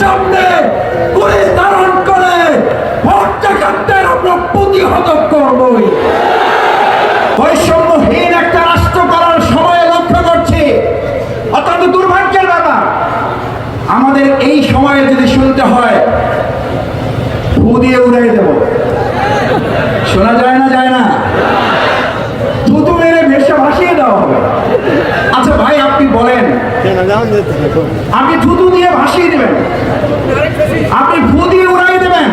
সামনে পুলিশ ধারণ করে ভোট আমরা প্রতিহত করবই। বৈষম্যহীন একটা রাষ্ট্র করার সময় লক্ষ্য করছি। অত্যন্ত দুর্ভাগ্যের ব্যাপার। আমাদের এই সময়ে যদি শুনতে হয়, ফু দিয়ে উড়াই দেব। শোনা যায় না যায় না। থুতু মেরে ভেসে ভাসিয়ে দেওয়া হবে। বলেন। আপনি থুতু দিয়ে ভাসিয়ে দেবেন। আপনি ফু দিয়ে উড়াই দেবেন।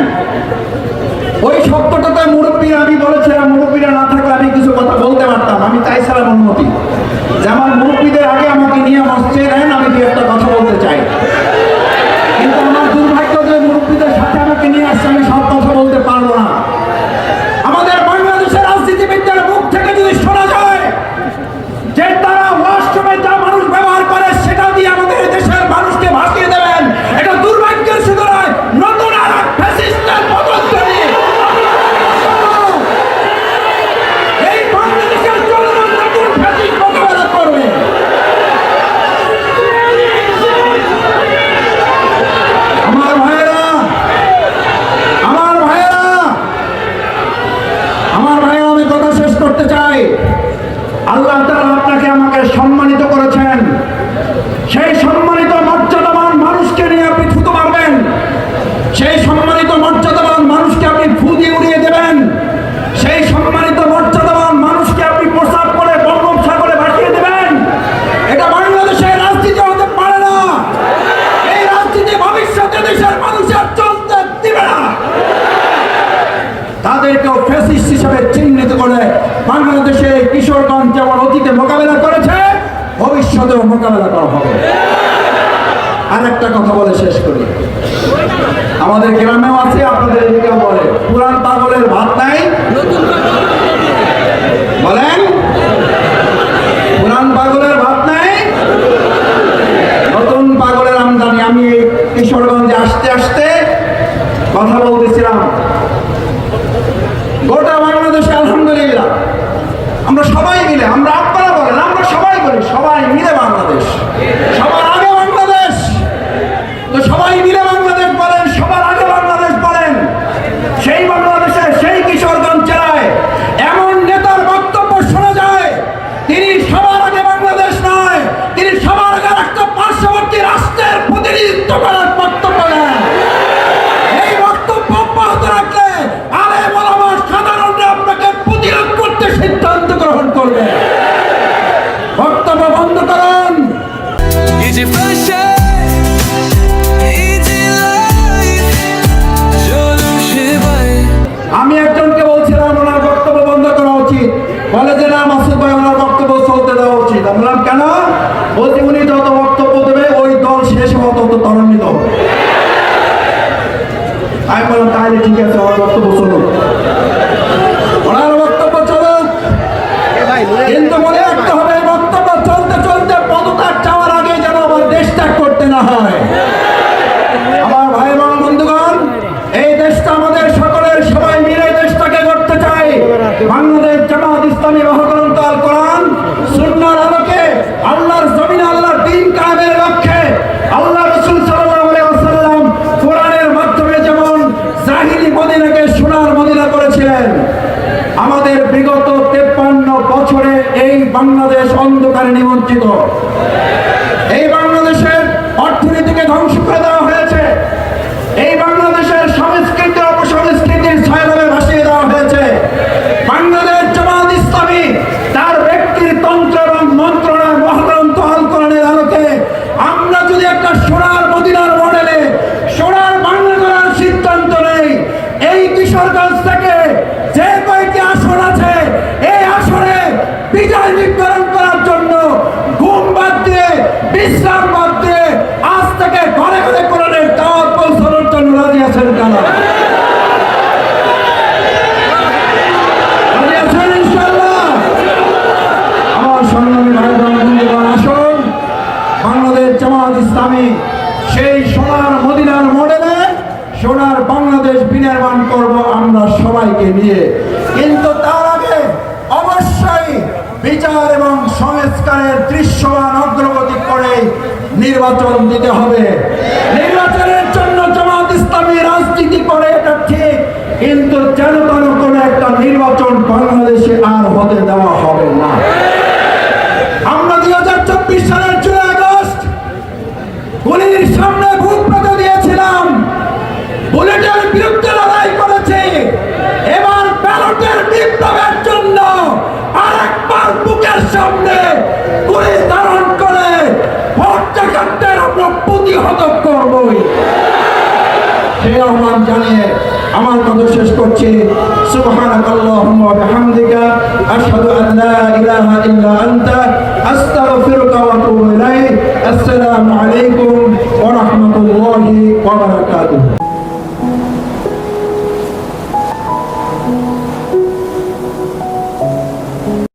ওই সত্যটাতে মুরব্বীরা, আমি বলেছিলাম, মুরব্বীরা না থাকলে আমি কিছু কথা বলতে পারতাম। আমি তাই ছাড়া অনুমতি যেমন মুরব্বীদের আগে আমাকে নিয়ে মসছে নেন আমি দু একটা কথা বলতে চাই কিন্তু আমার দুর্ভাগ্য যে মুরব্বীদের সাথে আমাকে নিয়ে আসছে আমি সব কথা বলতে পারব না আমাদের বাংলাদেশের রাজনীতিবিদদের মুখ থেকে যদি শোনা যায় যে তারা ওয়াশরুমে যা মানুষ ব্যবহার করে সেটা দিয়ে আমাদের এই দেশের মানুষকে ভাসিয়ে দেবেন এটা দুর্ভাগ্যের শুধু নয় নতুন আর এক ফ্যাসিস্টের পতন করি এই বাংলাদেশের জনগণ নতুন ফ্যাসিস্ট মোকাবেলা করবে আমার ভাইয়েরা আমার ভাইয়েরা আমার ভাইয়েরা আমি কথা শেষ করতে চাই আল্লাহ তাআলা আপনাকে আমাকে সম্মানিত করেছেন সেই সম্মানিত মর্যাদাবান মানুষকে নিয়ে আপনি থুতু মারবেন সেই সম্মানিত মর্যাদাবান মানুষকে আপনি ফু দিয়ে উড়িয়ে দেবেন সেই সম্মানিত মর্যাদাবান মানুষকে আপনি প্রসাব করে বঙ্গোপসাগরে ভাসিয়ে দেবেন এটা বাংলাদেশের রাজনীতি হতে পারে না এই রাজনীতি ভবিষ্যতে দেশের মানুষ আর চলতে দিবে না তাদেরকেও ফ্যাসিস্ট হিসেবে চিহ্নিত করে বাংলাদেশে এই কিশোরগঞ্জ যেমন অতীতে মোকাবেলা করেছে ভবিষ্যতেও মোকাবেলা করা হবে। আর একটা কথা বলে শেষ করি। আমাদের গ্রামেও আছে, আপনাদের এদিকেও বলে। পুরান পাগলের ভাত নাই? বলেন? পুরান পাগলের ভাত নাই? নতুন পাগলের আমদানি। আমি কিশোরগঞ্জে আসতে আসতে কথা বলতেছিলাম। গোটা বাংলাদেশে আলহামদুলিল্লাহ। আমরা সবাই মিলে, আমরা চলুন আমি একজনকে বলছিলাম, ওনার বক্তব্য বন্ধ করা উচিত। বলে যে না, মাসুদ ভাই, ওনার বক্তব্য চলতে দেওয়া উচিত। আমি বললাম, কেন? বলছি, উনি যত বক্তব্য দেবে, ওই দল শেষ হওয়া তত ত্বরান্বিত আমি বললাম, তাহলে ঠিক আছে ওনার বক্তব্য চলুক ওনার বক্তব্য চলুক কিন্তু মনে রাখতে হবে এই বক্তব্য চলতে চলতে পদত্যাগ চাওয়ার আগে যেন আমার দেশ ত্যাগ করতে না হয় আমার ভাই এবং বন্ধুগণ এই দেশটা আমাদের সকলের সবাই মিলে এই দেশটাকে করতে চাই বাংলাদেশ জামাত ইসলামী মহাগ্রন্থ আল কোরআন সুন্নার আলোকে আল্লাহর জমিন আল্লাহর দিন কায়েমের লক্ষ্যে আল্লাহ রসুল সাল্লাল্লাহু আলাইহি ওয়াসাল্লাম কোরআনের মাধ্যমে যেমন জাহিলি মদিনাকে সোনার মদিনা করেছিলেন আমাদের বিগত তেপ্পান্ন বছরে এই বাংলাদেশ এই বাংলাদেশের অর্থনীতিকে ধ্বংস করে দেওয়া হয়েছে এই বাংলাদেশের সংস্কৃতি অপসংস্কৃতির ছায়াভাবে ভাসিয়ে দেওয়া হয়েছে বাংলাদেশ জামাত ইসলামী তার ব্যক্তির তন্ত্র এবং মন্ত্রণার মহাগ্রন্থ আল কোরআনের আলোকে আমরা যদি একটা সোনার মদিনার মডেলে সোনার বাংলা করার সিদ্ধান্ত নেই এই কিশোরগঞ্জ থেকে যে কয়েকটি আসন আছে এই আসনে বিজয় নির্ধারণ করার জন্য ঘুম বাদ দিয়ে বিশ্রাম বাদ দিয়ে আজ থেকে ঘরে ঘরে কোরআনের দাওয়াত পৌঁছানোর জন্য রাজি আছেন কারা রাজি আছেন ইনশাআল্লাহ আমার সংগ্রামী ভাই বোন বন্ধুগণ আসুন বাংলাদেশ জামাত ইসলামী, সেই সোনার মদিনার মডেলে সোনার বাংলাদেশ বিনির্মাণ করব আমরা সবাইকে নিয়ে। কিন্তু তার আগে অবশ্যই বিচার এবং সংস্কারের দৃশ্যমান অগ্রগতি করে নির্বাচন দিতে হবে। নির্বাচনের জন্য জামাত ইসলামী রাজনীতি করে এটা ঠিক, কিন্তু যেন কোনো একটা নির্বাচন বাংলাদেশে করবই সেই আহ্বান জানিয়ে আমার কথা শেষ করছি। সুবহানাক আল্লাহুম্মা ওয়া বিহামদিকা, আশহাদু আন লা ইলাহা ইল্লা আনতা, আস্তাগফিরুকা ওয়া আতুবু ইলাইক। আসসালামু আলাইকুম ওয়া রাহমাতুল্লাহি ওয়া বারাকাতুহু।